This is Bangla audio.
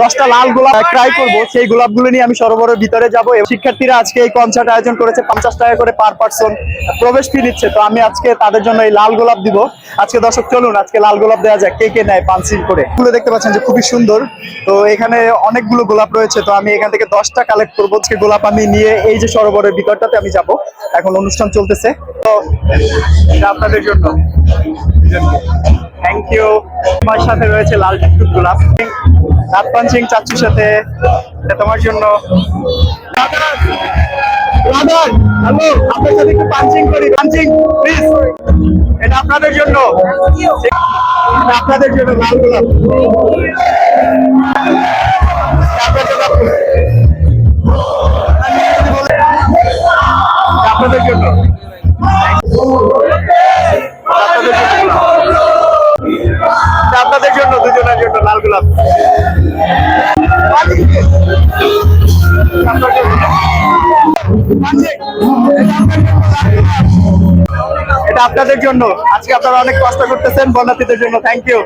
দশটা লাল গোলাপ ট্রাই করব, সেই গোলাপগুলো নিয়ে আমি সরোবরের ভিতরে যাব শিক্ষার্থীরা আজকে এই কনসার্ট আয়োজন করেছে, পঞ্চাশ টাকা করে পার পার্সন প্রবেশ ফি নিচ্ছে। তো আমি আজকে তাদের জন্য এই লাল গোলাপ দিব। আজকে দর্শক, চলুন আজকে লাল গোলাপ দেওয়া যাক, কে কে নেয় পানসিল করে। এগুলো দেখতে পাচ্ছেন যে খুবই সুন্দর। তো এখানে অনেকগুলো গোলাপ রয়েছে, তো আমি এখান থেকে দশটা কালেক্ট করব। আজকে গোলাপ আমি নিয়ে এই যে সরোবরের ভিতরটাতে আমি যাব। এখন অনুষ্ঠান চলতেছে। তো আপনাদের জন্য। থ্যাংক ইউ আমার সাথে রয়েছে লাল টুকটুক গোলাপ। রাত পাঞ্চিং চাচুর সাথে। তোমার জন্য। এটা আপনাদের জন্য। আপনাদের জন্য, লাল গোলাপ। আপনাদের জন্য। আপনাদের জন্য দুজনের জন্য লাল গোলাপ। এটা আপনাদের জন্য। আজকে আপনারা অনেক কষ্ট করতেছেন বন্যার্থীদের জন্য। Thank you